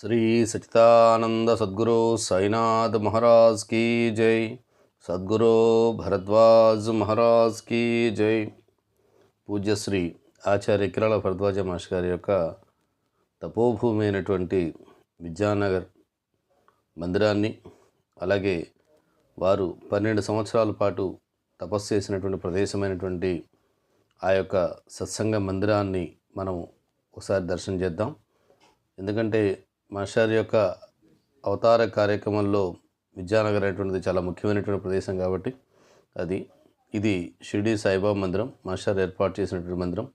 శ్రీ సచితానంద సద్గురు సాయినాథ్ మహారాజ్ కీ జై. సద్గురు భరద్వాజ్ మహారాజ్ కీ జై. పూజ్యశ్రీ ఆచార్య కిరళ భరద్వాజ మహర్షి గారి యొక్క తపోభూమి అయినటువంటి విద్యానగర్ మందిరాన్ని అలాగే వారు పన్నెండు సంవత్సరాల పాటు తపస్సు చేసినటువంటి ప్రదేశమైనటువంటి ఆ యొక్క సత్సంగ మందిరాన్ని మనం ఒకసారి దర్శనం చేద్దాం. ఎందుకంటే మాస్టర్ యొక్క అవతార కార్యక్రమంలో విద్యానగర్ అనేటువంటిది చాలా ముఖ్యమైనటువంటి ప్రదేశం కాబట్టి అది ఇది షిర్డీ సాయిబాబా మందిరం మాస్టర్ ఏర్పాటు చేసినటువంటి మందిరం.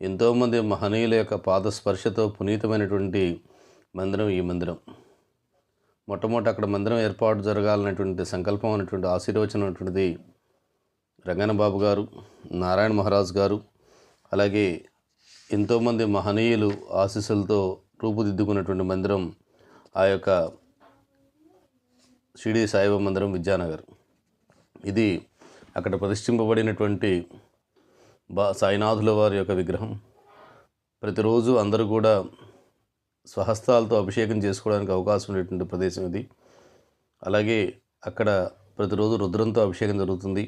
ఎంతోమంది మహనీయుల యొక్క పాద స్పర్శతో పునీతమైనటువంటి మందిరం ఈ మందిరం. మొట్టమొదటి అక్కడ మందిరం ఏర్పాటు జరగాలనేటువంటి సంకల్పం అనేటువంటి ఆశీర్వచనం అనేటువంటిది రంగన బాబు గారు నారాయణ మహారాజ్ గారు అలాగే ఎంతోమంది మహనీయులు ఆశీస్సులతో రూపుదిద్దుకున్నటువంటి మందిరం ఆ యొక్క షిరిడి సాయిబాబా మందిరం విద్యానగర్. ఇది అక్కడ ప్రతిష్ఠింపబడినటువంటి బా సాయినాథుల వారి యొక్క విగ్రహం. ప్రతిరోజు అందరూ కూడా స్వహస్తాలతో అభిషేకం చేసుకోవడానికి అవకాశం ఉండేటువంటి ప్రదేశం ఇది. అలాగే అక్కడ ప్రతిరోజు రుద్రంతో అభిషేకం జరుగుతుంది.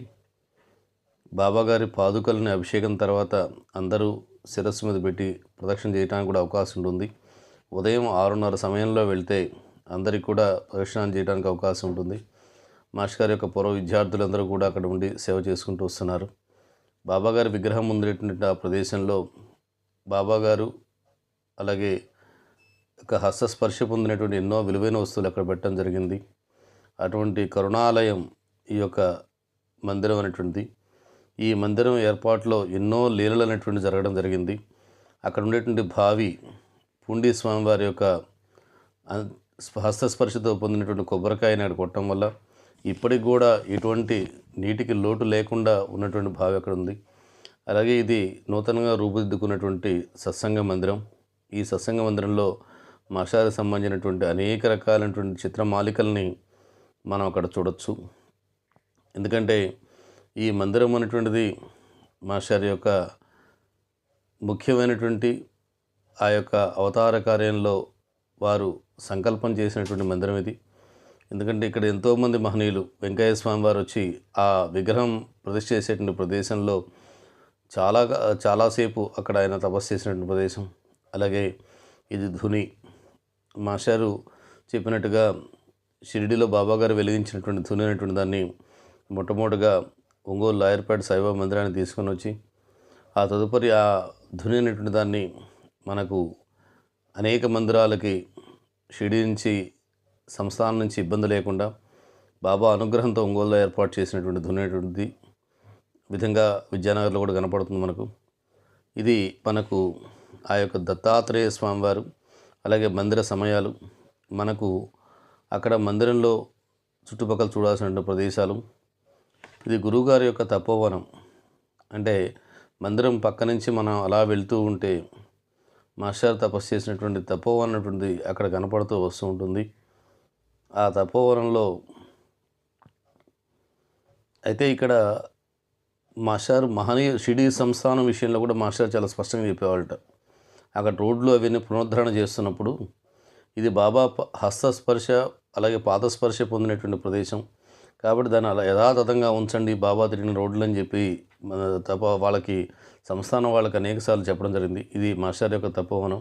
బాబాగారి పాదుకల్ని అభిషేకం తర్వాత అందరూ శిరస్సు మీద పెట్టి ప్రదక్షిణ చేయడానికి కూడా అవకాశం ఉంటుంది. ఉదయం ఆరున్నర సమయంలో వెళ్తే అందరికి కూడా ప్రదక్షిణాలు చేయడానికి అవకాశం ఉంటుంది. మాస్టర్ గారి యొక్క పూర్వ విద్యార్థులందరూ కూడా అక్కడ ఉండి సేవ చేసుకుంటూ వస్తున్నారు. బాబాగారి విగ్రహం ఉండేటువంటి ఆ ప్రదేశంలో బాబాగారు అలాగే ఒక హస్తస్పర్శ పొందినటువంటి ఎన్నో విలువైన వస్తువులు అక్కడ పెట్టడం జరిగింది. అటువంటి కరుణాలయం ఈ యొక్క మందిరం అనేటువంటిది. ఈ మందిరం ఏర్పాటులో ఎన్నో లీలలు అనేటువంటి జరగడం జరిగింది. అక్కడ ఉండేటువంటి భావి పుండి స్వామివారి యొక్క హస్తస్పర్శతో పొందినటువంటి కొబ్బరికాయ నాడు కొట్టడం వల్ల ఇప్పటికి కూడా ఎటువంటి నీటికి లోటు లేకుండా ఉన్నటువంటి భావి అక్కడ ఉంది? అలాగే ఇది నూతనంగా రూపుదిద్దుకున్నటువంటి సత్సంగ మందిరం. ఈ సత్సంగ మందిరంలో మషాలకు సంబంధించినటువంటి అనేక రకాలైనటువంటి చిత్రమాలికల్ని మనం అక్కడ చూడొచ్చు. ఎందుకంటే ఈ మందిరం అనేటువంటిది మాస్టర్ యొక్క ముఖ్యమైనటువంటి ఆ యొక్క అవతార కార్యంలో వారు సంకల్పం చేసినటువంటి మందిరం ఇది. ఎందుకంటే ఇక్కడ ఎంతోమంది మహనీయులు వెంకయ్య స్వామి వారు వచ్చి ఆ విగ్రహం ప్రతిష్ఠ చేసేటువంటి ప్రదేశంలో చాలా చాలాసేపు అక్కడ ఆయన తపస్సు చేసినటువంటి ప్రదేశం. అలాగే ఇది ధుని. మాస్టారు చెప్పినట్టుగా షిరిడిలో బాబాగారు వెలిగించినటువంటి ధుని అనేటువంటి దాన్ని మొట్టమొదటిగా ఒంగోలు లాయర్పేట సాయిబాబా మందిరాన్ని తీసుకొని వచ్చి ఆ తదుపరి ఆ ధుని అనేటువంటి దాన్ని మనకు అనేక మందిరాలకి షిడి నుంచి సంస్థానం నుంచి ఇబ్బంది లేకుండా బాబా అనుగ్రహంతో ఒంగోలులో ఏర్పాటు చేసినటువంటి ధుని విధంగా విద్యానగర్లో కూడా కనపడుతుంది మనకు. ఇది మనకు ఆ యొక్క దత్తాత్రేయ స్వామివారు అలాగే మందిర సమయాలు మనకు అక్కడ మందిరంలో చుట్టుపక్కల చూడాల్సిన ప్రదేశాలు. ఇది గురువుగారి యొక్క తపోవనం. అంటే మందిరం పక్క నుంచి మనం అలా వెళ్తూ ఉంటే మాస్టర్ తపస్సు చేసినటువంటి తపోవనం అనేటువంటిది అక్కడ కనపడుతూ వస్తూ ఉంటుంది. ఆ తపోవనంలో అయితే ఇక్కడ మాస్టర్ మహనీయ షిడి సంస్థానం విషయంలో కూడా మాస్టర్ చాలా స్పష్టంగా చెప్పేవాళ్ళట. అక్కడ రోడ్లు అవన్నీ పునరుద్ధరణ చేస్తున్నప్పుడు ఇది బాబా ప- హస్తస్పర్శ అలాగే పాదస్పర్శ పొందినటువంటి ప్రదేశం. కాబట్టి దాన్ని అలా యథాతథంగా ఉంచండి బాబా తిరిగిన రోడ్లు అని చెప్పి తప వాళ్ళకి సంస్థానం వాళ్ళకి అనేకసార్లు చెప్పడం జరిగింది. ఇది మాస్టర్ యొక్క తపోవనం.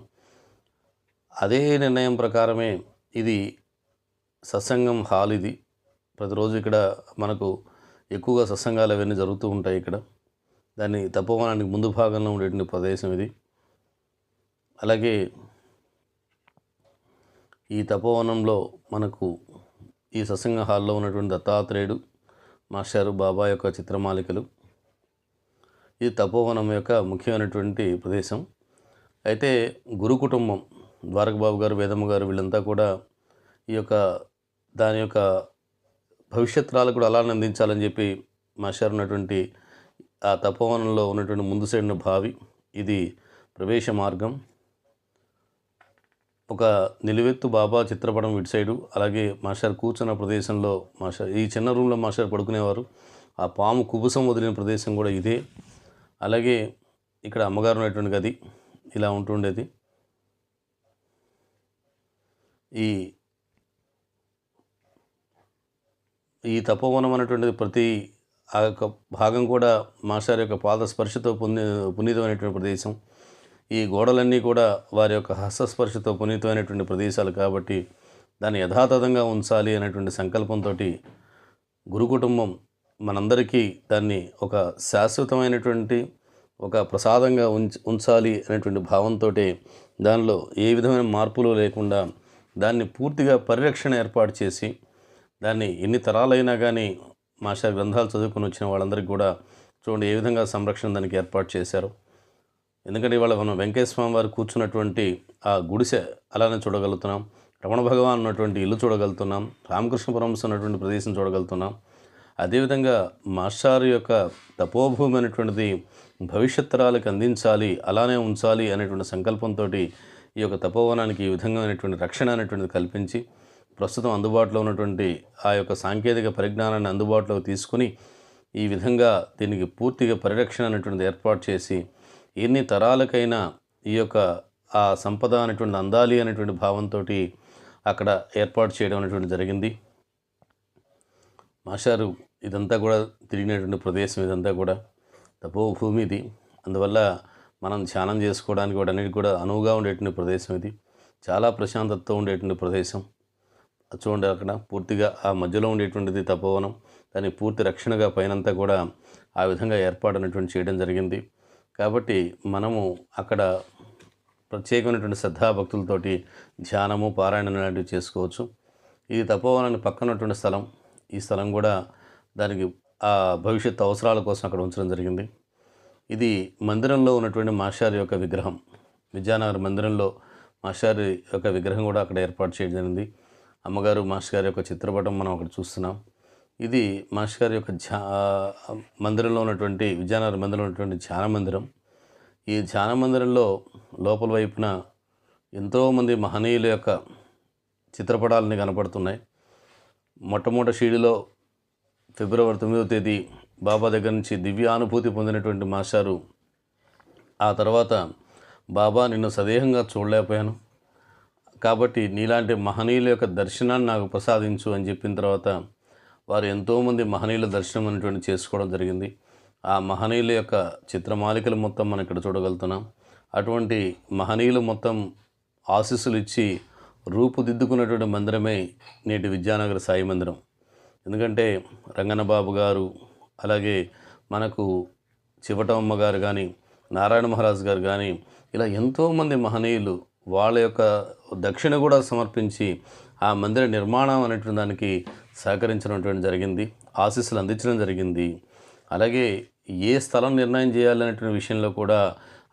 అదే నిర్ణయం ప్రకారమే ఇది సత్సంగం హాల్ ఇది. ప్రతిరోజు ఇక్కడ మనకు ఎక్కువగా సత్సంగాలు అవన్నీ జరుగుతూ ఉంటాయి ఇక్కడ. దాన్ని తపోవనానికి ముందు భాగంలో ఉండేటువంటి ప్రదేశం ఇది. అలాగే ఈ తపోవనంలో మనకు ఈ సత్సంగ హాల్లో ఉన్నటువంటి దత్తాత్రేయుడు మాస్టారు బాబా యొక్క చిత్రమాలికలు. ఇది తపోవనం యొక్క ముఖ్యమైనటువంటి ప్రదేశం. అయితే గురు కుటుంబం ద్వారకబాబు గారు వేదమ్మ గారు వీళ్ళంతా కూడా ఈ యొక్క దాని యొక్క భవిష్యత్తురాలకు కూడా అలానే అందించాలని చెప్పి మాస్టర్ ఉన్నటువంటి ఆ తపోవనంలో ఉన్నటువంటి ముందు సైడ్న బావి ఇది ప్రవేశ మార్గం. ఒక నిలువెత్తు బాబా చిత్రపటం ఇటు సైడు అలాగే మాస్టర్ కూర్చున్న ప్రదేశంలో మాస్టర్ ఈ చిన్న రూమ్లో మాస్టర్ పడుకునేవారు. ఆ పాము కుబుసం వదిలిన ప్రదేశం కూడా ఇదే. అలాగే ఇక్కడ అమ్మగారు ఉన్నటువంటి గది ఇలా ఉంటుండేది. ఈ ఈ తపోవనం అనేటువంటిది ప్రతి ఆ యొక్క భాగం కూడా మాస్టర్ యొక్క పాదస్పర్శతో పుణ్య పునీతమైనటువంటి ప్రదేశం. ఈ గోడలన్నీ కూడా వారి యొక్క హస్తస్పర్శతో పునీతమైనటువంటి ప్రదేశాలు కాబట్టి దాన్ని యథాతథంగా ఉంచాలి అనేటువంటి సంకల్పంతో గురు కుటుంబం మనందరికీ దాన్ని ఒక శాశ్వతమైనటువంటి ఒక ప్రసాదంగా ఉంచ ఉంచాలి అనేటువంటి భావంతో దానిలో ఏ విధమైన మార్పులు లేకుండా దాన్ని పూర్తిగా పరిరక్షణ ఏర్పాటు చేసి దాన్ని ఎన్ని తరాలైనా కానీ మాస్టర్ గ్రంథాలు చదువుకొని వచ్చిన వాళ్ళందరికీ కూడా చూడండి ఏ విధంగా సంరక్షణ దానికి ఏర్పాటు చేశారు. ఎందుకంటే ఇవాళ మనం వెంకటేశ్వర వారు కూర్చున్నటువంటి ఆ గుడిసె అలానే చూడగలుగుతున్నాం. రమణ భగవాన్ ఉన్నటువంటి ఇల్లు చూడగలుగుతున్నాం. రామకృష్ణ పరమహంస ఉన్నటువంటి ప్రదేశం చూడగలుగుతున్నాం. అదేవిధంగా మాస్టారు యొక్క తపోభూమి అనేటువంటిది భవిష్యత్ తరాలకు అందించాలి అలానే ఉంచాలి అనేటువంటి సంకల్పంతో ఈ యొక్క తపోవనానికి ఈ విధంగామైనటువంటి రక్షణ అనేటువంటిది కల్పించి ప్రస్తుతం అందుబాటులో ఉన్నటువంటి ఆ యొక్క సాంకేతిక పరిజ్ఞానాన్ని అందుబాటులోకి తీసుకుని ఈ విధంగా దీనికి పూర్తిగా పరిరక్షణ అనేటువంటిది ఏర్పాటు చేసి ఎన్ని తరాలకైనా ఈ యొక్క ఆ సంపద అనేటువంటి అందాలి అనేటువంటి భావంతో అక్కడ ఏర్పాటు చేయడం అనేటువంటి జరిగింది. మాస్టారు ఇదంతా కూడా తిరిగినటువంటి ప్రదేశం ఇదంతా కూడా తపోభూమి ఇది. అందువల్ల మనం ధ్యానం చేసుకోవడానికి వాటన్నిటి కూడా అనువుగా ఉండేటువంటి ప్రదేశం ఇది. చాలా ప్రశాంతతతో ఉండేటువంటి ప్రదేశం. చూడండి అక్కడ పూర్తిగా ఆ మధ్యలో ఉండేటువంటిది తపోవనం. దాని పూర్తి రక్షణగా పైనంతా కూడా ఆ విధంగా ఏర్పాటు అనేటువంటి చేయడం జరిగింది. కాబట్టి మనము అక్కడ ప్రత్యేకమైనటువంటి శ్రద్ధాభక్తులతోటి ధ్యానము పారాయణం లాంటివి చేసుకోవచ్చు. ఇది తపోవనాన్ని పక్కనటువంటి స్థలం. ఈ స్థలం కూడా దానికి ఆ భవిష్యత్ అవసరాల కోసం అక్కడ ఉంచడం జరిగింది. ఇది మందిరంలో ఉన్నటువంటి మాస్టారి యొక్క విగ్రహం. విద్యానగర్ మందిరంలో మాస్టారి యొక్క విగ్రహం కూడా అక్కడ ఏర్పాటు చేయడం జరిగింది. అమ్మగారు మాస్టర్ గారి యొక్క చిత్రపటం మనం అక్కడ చూస్తున్నాం. ఇది మాస్టర్ గారి యొక్క ధ్యా మందిరంలో ఉన్నటువంటి విజయనగర మందిరంలో ఉన్నటువంటి ధ్యాన మందిరం. ఈ ధ్యాన మందిరంలో లోపల వైపున ఎంతోమంది మహనీయుల యొక్క చిత్రపటాలని కనపడుతున్నాయి. మొట్టమొదటి షీడిలో ఫిబ్రవరి తొమ్మిదవ తేదీ బాబా దగ్గర నుంచి దివ్యానుభూతి పొందినటువంటి మాస్టారు. ఆ తర్వాత బాబా నిన్ను సదేహంగా చూడలేకపోయాను. కాబట్టి నీలాంటి మహనీయుల యొక్క దర్శనాన్ని నాకు ప్రసాదించు అని చెప్పిన తర్వాత వారు ఎంతోమంది మహనీయుల దర్శనం అనేటువంటి చేసుకోవడం జరిగింది. ఆ మహనీయుల యొక్క చిత్రమాలికలు మొత్తం మనం ఇక్కడ చూడగలుగుతున్నాం. అటువంటి మహనీయులు మొత్తం ఆశీస్సులు ఇచ్చి రూపుదిద్దుకున్నటువంటి మందిరమే నేటి విద్యానగర సాయి మందిరం. ఎందుకంటే రంగన్నబాబు గారు అలాగే మనకు చివటమ్మ గారు కానీ నారాయణ మహారాజ్ గారు కానీ ఇలా ఎంతోమంది మహనీయులు వాళ్ళ యొక్క దక్షిణ కూడా సమర్పించి ఆ మందిర నిర్మాణం అనేటువంటి దానికి సహకరించడం జరిగింది ఆశీస్సులు అందించడం జరిగింది. అలాగే ఏ స్థలం నిర్ణయం చేయాలనేటువంటి విషయంలో కూడా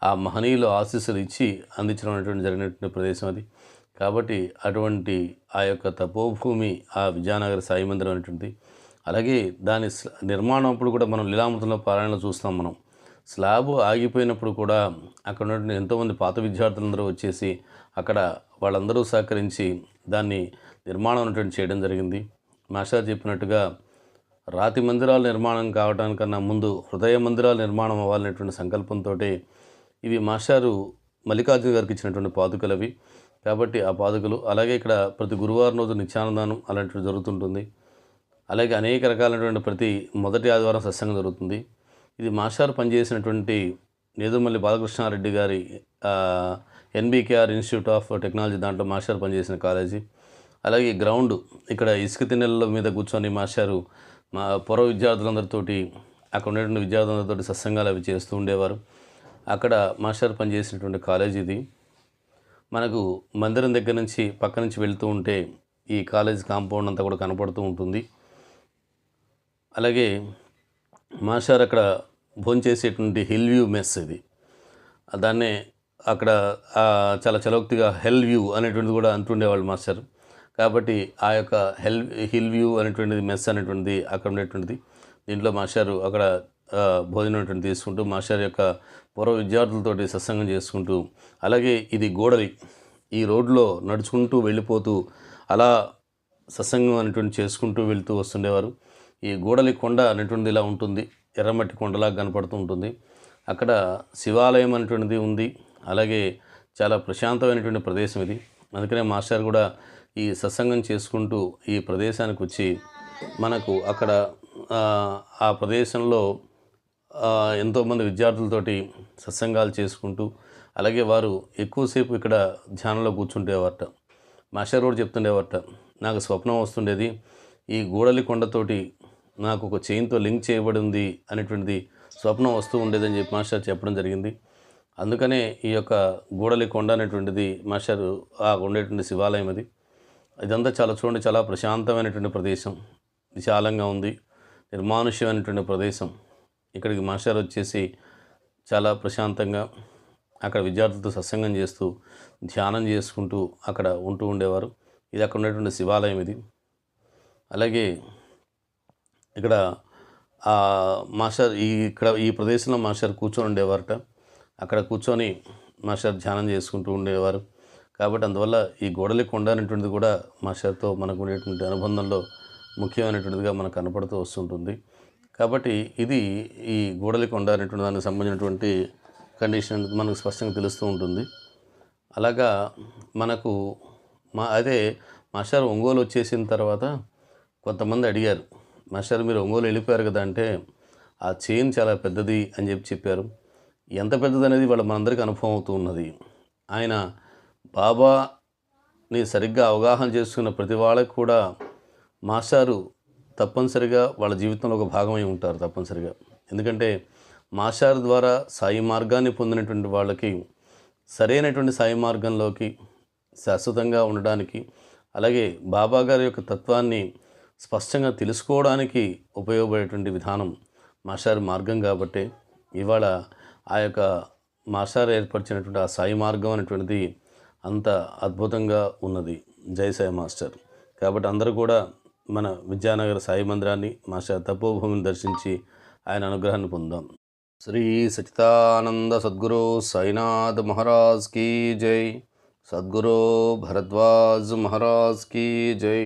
ఆ మహనీయులు ఆశీస్సులు ఇచ్చి అందించడం అనేటువంటి జరిగినటువంటి ప్రదేశం అది. కాబట్టి అటువంటి ఆ యొక్క తపోభూమి ఆ విజయనగర సాయి మందిరం అనేటువంటి అలాగే దాని నిర్మాణం అప్పుడు కూడా మనం లీలామృతంలో పారాయణలో చూస్తాం మనం. స్లాబ్ ఆగిపోయినప్పుడు కూడా అక్కడ ఉన్నటువంటి ఎంతోమంది పాత విద్యార్థులందరూ వచ్చేసి అక్కడ వాళ్ళందరూ సహకరించి దాన్ని నిర్మాణం అనేటువంటి చేయడం జరిగింది. మాషా చెప్పినట్టుగా రాతి మందిరాల నిర్మాణం కావడానికన్నా ముందు హృదయ మందిరాల నిర్మాణం అవ్వాలనేటువంటి సంకల్పంతో ఇవి మాస్టారు మల్లికార్జున గారికి ఇచ్చినటువంటి పాదుకలు అవి. కాబట్టి ఆ పాదుకలు అలాగే ఇక్కడ ప్రతి గురువారం రోజు నిత్యానందానం అలాంటివి జరుగుతుంటుంది. అలాగే అనేక రకాలైనటువంటి ప్రతి మొదటి ఆదివారం సత్సంగం జరుగుతుంది. ఇది మాస్టార్ పనిచేసినటువంటి నేదుమల్లి బాలకృష్ణారెడ్డి గారి ఎన్బీకేఆర్ ఇన్స్టిట్యూట్ ఆఫ్ టెక్నాలజీ దాంట్లో మాస్టర్ పనిచేసిన కాలేజీ. అలాగే గ్రౌండ్ ఇక్కడ ఇసుక తిన్నెల మీద కూర్చొని మాస్టారు మా పొర విద్యార్థులందరితోటి అక్కడ ఉన్నటువంటి విద్యార్థులందరితోటి సత్సంగాలు అవి చేస్తూ ఉండేవారు. అక్కడ మాస్టర్ పనిచేసినటువంటి కాలేజ్ ఇది. మనకు మందిరం దగ్గర నుంచి పక్క నుంచి వెళ్తూ ఉంటే ఈ కాలేజ్ కాంపౌండ్ అంతా కూడా కనపడుతూ ఉంటుంది. అలాగే మాస్టర్ అక్కడ భోంచేసేటువంటి హిల్ వ్యూ మెస్ ఇది. దాన్నే అక్కడ చాలా చలోక్తిగా హెల్ వ్యూ అనేటువంటిది కూడా అంటుండేవాళ్ళు మాస్టర్ కాబట్టి ఆ యొక్క హెల్ హిల్ వ్యూ అనేటువంటిది మెస్ అనేటువంటిది అక్కడ ఉండేటువంటిది. దీంట్లో మాస్టారు అక్కడ భోజనం తీసుకుంటూ మాస్టర్ యొక్క పూర్వ విద్యార్థులతోటి సత్సంగం చేసుకుంటూ అలాగే ఇది గోడలి ఈ రోడ్లో నడుచుకుంటూ వెళ్ళిపోతూ అలా సత్సంగం అనేటువంటి చేసుకుంటూ వెళ్తూ వస్తుండేవారు. ఈ గోడలి కొండ అనేటువంటిది ఇలా ఉంటుంది ఎర్రమట్టి కొండలాగా కనపడుతూ ఉంటుంది. అక్కడ శివాలయం అనేటువంటిది ఉంది అలాగే చాలా ప్రశాంతమైనటువంటి ప్రదేశం ఇది. అందుకనే మాస్టర్ కూడా ఈ సత్సంగం చేసుకుంటూ ఈ ప్రదేశానికి వచ్చి మనకు అక్కడ ఆ, ప్రదేశంలో ఎంతోమంది విద్యార్థులతోటి సత్సంగాలు చేసుకుంటూ అలాగే వారు ఎక్కువసేపు ఇక్కడ ధ్యానంలో కూర్చుంటేవారట మాస్టర్ కూడా చెప్తుండేవారట నాకు స్వప్నం వస్తుండేది ఈ గూడలి కొండతోటి నాకు ఒక చైన్తో లింక్ చేయబడి ఉంది అనేటువంటిది స్వప్నం వస్తూ ఉండేదని చెప్పి మాస్టర్ చెప్పడం జరిగింది. అందుకనే ఈ యొక్క గూడలి కొండ అనేటువంటిది మాస్టర్ ఆ ఉండేటువంటి శివాలయం అది. ఇదంతా చాలా చూడండి చాలా ప్రశాంతమైనటువంటి ప్రదేశం. విశాలంగా ఉంది నిర్మానుష్యమైనటువంటి ప్రదేశం. ఇక్కడికి మాస్టర్ వచ్చేసి చాలా ప్రశాంతంగా అక్కడ విద్యార్థులతో సత్సంగం చేస్తూ ధ్యానం చేసుకుంటూ అక్కడ ఉంటూ ఉండేవారు. ఇది అక్కడ ఉన్నటువంటి శివాలయం ఇది. అలాగే ఇక్కడ మాస్టర్ ఈ ఇక్కడ ఈ ప్రదేశంలో మాస్టర్ కూర్చొని ఉండేవారట. అక్కడ కూర్చొని మాస్టర్ ధ్యానం చేసుకుంటూ ఉండేవారు. కాబట్టి అందువల్ల ఈ గోడలి కొండ అనేటువంటిది కూడా మాస్టర్తో మనకు ఉండేటువంటి అనుబంధంలో ముఖ్యమైనటువంటిదిగా మనకు కనపడుతూ వస్తుంటుంది. కాబట్టి ఇది ఈ గోడలి కొండ అనేటువంటి దానికి సంబంధించినటువంటి కండిషన్ మనకు స్పష్టంగా తెలుస్తూ ఉంటుంది. అలాగా మనకు మా అదే మాస్టర్ ఒంగోలు వచ్చేసిన తర్వాత కొంతమంది అడిగారు మాస్టర్ మీరు ఒంగోలు వెళ్ళిపోయారు కదా అంటే ఆ చైన్ చాలా పెద్దది అని చెప్పి చెప్పారు. ఎంత పెద్దది అనేది వాళ్ళ మనందరికీ అనుభవం అవుతూ ఉన్నది. ఆయన బాబాని సరిగ్గా అవగాహన చేసుకున్న ప్రతి వాళ్ళకి కూడా మాస్టారు తప్పనిసరిగా వాళ్ళ జీవితంలో ఒక భాగమై ఉంటారు తప్పనిసరిగా. ఎందుకంటే మాస్టార్ ద్వారా సాయి మార్గాన్ని పొందినటువంటి వాళ్ళకి సరైనటువంటి సాయి మార్గంలోకి శాశ్వతంగా ఉండడానికి అలాగే బాబా గారి యొక్క తత్వాన్ని స్పష్టంగా తెలుసుకోవడానికి ఉపయోగపడేటువంటి విధానం మాస్టార్ మార్గం కాబట్టి ఇవాళ ఆ యొక్క మాస్టార్ ఏర్పరిచినటువంటి ఆ సాయి మార్గం అనేటువంటిది అంత అద్భుతంగా ఉన్నది. జై సాయి మాస్టర్. కాబట్టి అందరూ కూడా మన విద్యానగర సాయి మందిరాన్ని మాస్టర్ తపోభూమిని దర్శించి ఆయన అనుగ్రహాన్ని పొందాం. శ్రీ సచితానంద సద్గురు సాయినాథ్ మహారాజ్ కీ జై. సద్గురు భరద్వాజ్ మహారాజ్ కీ జై.